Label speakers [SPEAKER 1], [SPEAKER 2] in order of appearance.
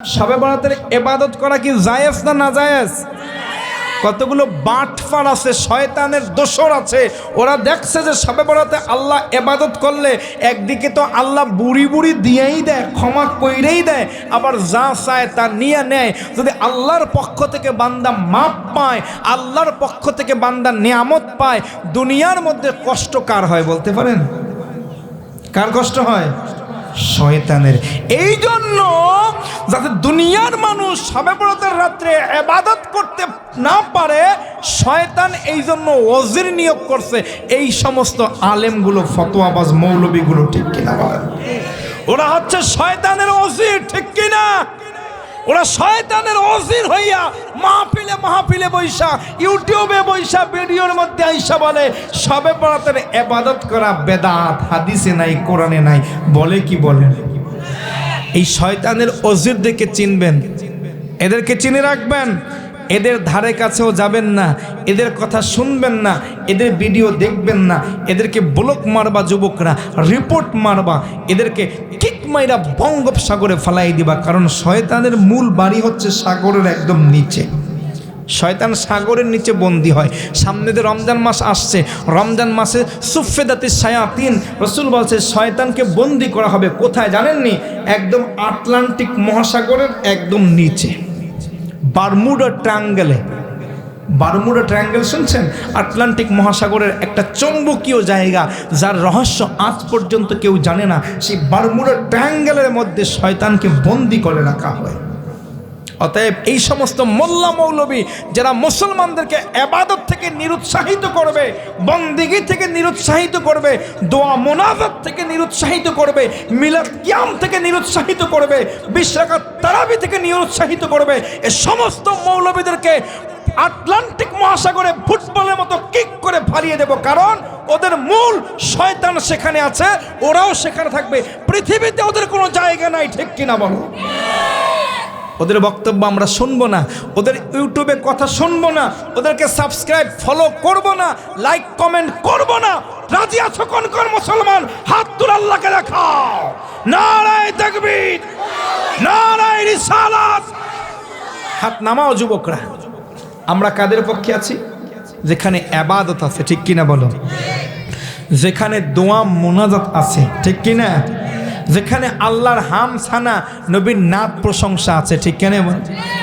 [SPEAKER 1] সবে বরাতের এবাদত করা কি জায়েজ না না জায়েজ? কতগুলো বাটফার আছে, শয়তানের দোসর আছে। ওরা দেখছে যে সবে বরাতে আল্লাহ এবাদত করলে একদিকে তো আল্লাহ বুড়ি বুড়ি দিয়েই দেয়, ক্ষমা কইরেই দেয়, আবার যা চায় তা নিয়ে নেয়। যদি আল্লাহর পক্ষ থেকে বান্দা মাপ পায়, আল্লাহর পক্ষ থেকে বান্দা নিয়ামত পায়, দুনিয়ার মধ্যে কষ্ট কার হয় বলতে পারেন? কার কষ্ট হয়? শয়তানের। এই জন্য যাতে দুনিয়ার মানুষ সবে বরাতের রাত্রে এবাদত করতে না পারে, শয়তান এই জন্য ওজির নিয়োগ করছে। এই সমস্ত আলেমগুলো, ফতোয়াবাজ মৌলবীগুলো ঠিক কিনা বলেন? ওরা হচ্ছে শয়তানের ওজির, ঠিক কিনা? ওরা শয়তানের অজির হইয়া মাহফিলে বৈশা, ইউটিউবে বৈশা, ভিডিওর মধ্যে আইসা বলে, সবে পড়াতের এবাদত করা বেদাত, হাদিসে নাই, কোরআনে নাই, বলে কি বলেন এই শয়তানের অজির দেখে চিনবেন। এদেরকে চিনে রাখবেন। এদের ধারে কাছেও যাবেন না। এদের কথা শুনবেন না। এদের ভিডিও দেখবেন না। এদেরকে ব্লক মারবা যুবকরা, রিপোর্ট মারবা। এদেরকে কিক মাইরা বঙ্গোপসাগরে ফালাই দিবা। কারণ শয়তানের মূল বাড়ি হচ্ছে সাগরের একদম নিচে। শয়তান সাগরের নিচে বন্দি হয়। সামনে যে রমজান মাস আসছে, রমজান মাসে সুফেদাতে সায়াতিন রসুল বলছে, শয়তানকে বন্দি করা হবে। কোথায় জানেননি? একদম আটলান্টিক মহাসাগরের একদম নিচে। বারমুডা ট্রাঙ্গেলে বারমুডা ট্রায়াঙ্গেল শুনছেন? আটলান্টিক মহাসাগরের একটা চৌম্বকীয় জায়গা, যার রহস্য আজ পর্যন্ত কেউ জানে না। সেই বারমুডা ট্রায়াঙ্গেলের মধ্যে শয়তানকে বন্দি করে রাখা হয়। অতএব এই সমস্ত মোল্লা মৌলবী যারা মুসলমানদেরকে এবাদত থেকে নিরুৎসাহিত করবে, বন্দিগি থেকে নিরুৎসাহিত করবে, দোয়া মোনাজাত থেকে নিরুৎসাহিত করবে, মিলাদ কিয়াম থেকে নিরুৎসাহিত করবে বিশ্বাকাত তারাবি থেকে নিরুৎসাহিত করবে, এ সমস্ত মৌলবীদেরকে আটলান্টিক মহাসাগরে ফুটবলের মতো কিক করে ফালিয়ে দেব। কারণ ওদের মূল শয়তান সেখানে আছে, ওরাও সেখানে থাকবে। পৃথিবীতে ওদের কোনো জায়গা নাই, ঠিক কিনা বলো? ওদের বক্তব্য আমরা শুনব না, ওদের ইউটিউবে কথা শুনব না, ওদেরকে সাবস্ক্রাইব ফলো করব না লাইক কমেন্ট করব না। রাজি আছো কোন কোন মুসলমান? হাত তুল আল্লাহকে দেখাও। নারায় তাকবীর, নারায় রিসালাত। হাত নামাও যুবকরা। আমরা কাদের পক্ষে আছি? যেখানে আবাদত আছে, ঠিক কিনা বলো? যেখানে দোয়া মোনাজাত আছে, ঠিক কিনা? যেখানে আল্লাহর হাম ছানা নবীর নাদ প্রশংসা আছে ঠিক কেন